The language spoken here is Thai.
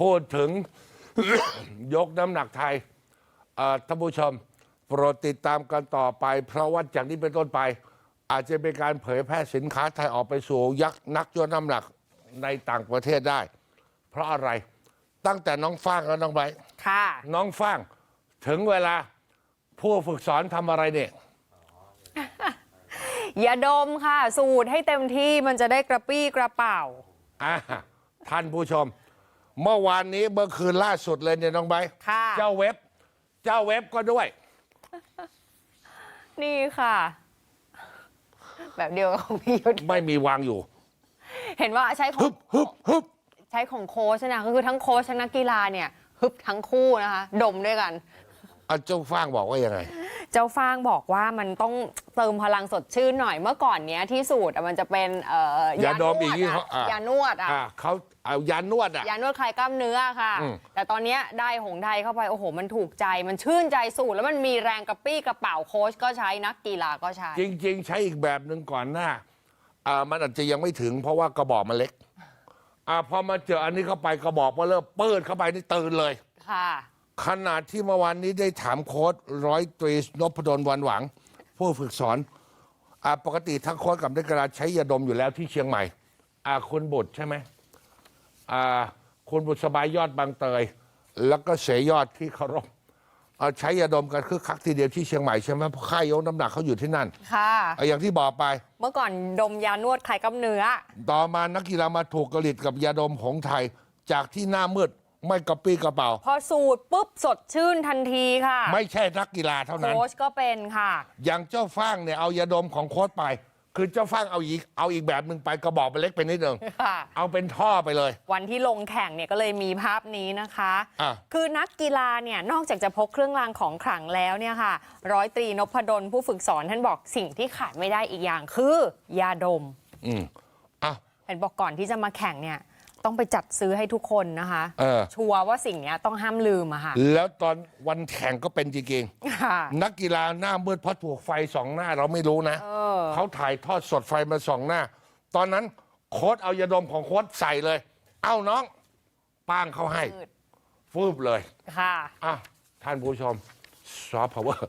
พูดถึง ยกน้ำหนักไทยเอ่อท่านผู้ชม โปรดติดตามกันต่อไป เพราะว่าจากนี้เป็นต้นไป อาจจะเป็นการเผยแพร่สินค้าไทยออกไปสู่ยักษ์นักยกน้ำหนักในต่างประเทศได้ เพราะอะไรตั้งแต่น้องฟ้างแล้วน้องไบร์ทค่ะ น้องฟ้าง ถึงเวลาผู้ฝึกสอนทำอะไรเนี่ยอย่าดมค่ะ สูตรให้เต็มที่มันจะได้กระปี้กระเป๋าอ่าท่านผู้ชม เมื่อวานนี้เมื่อคืนล่าสุดเลยเนี่ยน้องไบร์ทค่ะ เจ้าเว็บ เจ้าเว็บก็ด้วย นี่ค่ะ แบบเดียวกับของพี่ยุทธไม่มีวางอยู่เห็นว่าใช้ขอฮึงบฮึบฮึบใช้ของโค้ชนะก็คือทั้งโค้ชทั้งนักกีฬาเนี่ยฮึบทั้งคู่นะคะ ดมด้วยกันอะเจ้าฟ้างบอกว่ายังไง เจ้าฟางบอกว่ามันต้องเติมพลังสดชื่นหน่อยเมื่อก่อนเนี้ยที่สูตรอะมันจะเป็นเอ่อยาดมอีกยี่ห้ออะ ยานวดอะ อ่าเขาเอายานวดอะ ยานวดคลายกล้ามเนื้อค่ะ อืม แต่ตอนเนี้ยได้หงไทยเข้าไป โอ้โห มันถูกใจ มันชื่นใจสูตร แล้วมันมีแรงกระปี้กระเป๋าโค้ชก็ใช้นักกีฬาก็ใช้ จริง ๆ ใช้อีกแบบหนึ่งก่อนหน้าอ่ามันอาจจะยังไม่ถึงเพราะว่ากระบอกมันเล็กอ่าพอมาเจออันนี้เข้าไปกระบอกมาเริ่มเปิดเข้าไปนี่ตื่นเลย ค่ะ ขนาดที่เมื่อวานนี้ได้ถามโค้ดร้อยตรีนพดลวันหวัง ผู้ฝึกสอนอาปกติทั้งโค้ดกับนักกีฬาใช้ยาดมอยู่แล้วที่เชียงใหม่อาคุณบุตรใช่ไหมอ่าคุณบุตรสบายยอดบางเตย แล้วก็เสยยอดที่เคารพอ่าใช้ยาดมกันคือคักทีเดียวที่เชียงใหม่ใช่ไหมเพราะค่ายยกน้ำหนักเขาอยู่ที่นั่นค่ะอะอย่างที่บอกไป เมื่อก่อนดมยานวดคลายกล้ามเนื้อ ต่อมานักกีฬามาถูกกลิดกับยาดมของไทยจากที่หน้ามืด ไม่กระปี้กระเป๋า พอสูตรปุ๊บสดชื่นทันทีค่ะไม่ใช่นักกีฬาเท่านั้น โค้ชก็เป็นค่ะ อย่างเจ้าฟ้างเนี่ยเอายาดมของโค้ดไป คือเจ้าฟ้างเอาอีกเอาอีกแบบหนึ่งไปกระบอกไปเล็กไปนิดหนึ่งค่ะ เอาเป็นท่อไปเลย วันที่ลงแข่งเนี่ยก็เลยมีภาพนี้นะคะ อะ คือนักกีฬาเนี่ยนอกจากจะพกเครื่องรางของขลังแล้วเนี่ยค่ะ ร้อยตรีนพดลผู้ฝึกสอนท่านบอกสิ่งที่ขาดไม่ได้อีกอย่างคือยาดม อืมอะ เห็นบอกก่อนที่จะมาแข่งเนี่ย ต้องไปจัดซื้อให้ทุกคนนะคะเออ ชัวร์ว่าสิ่งเนี้ยต้องห้ามลืมอะค่ะ แล้วตอนวันแข่งก็เป็นจริงค่ะ ๆนักกีฬาหน้ามืดเพราะถูกไฟสองหน้าเราไม่รู้นะเออ เขาถ่ายทอดสดไฟมาสองหน้า ตอนนั้นโค้ดเอายาดมของโค้ดใส่เลย เอ้าน้องป้างเขาให้ฟืบเลยค่ะ อะท่านผู้ชมซอฟต์พาวเวอร์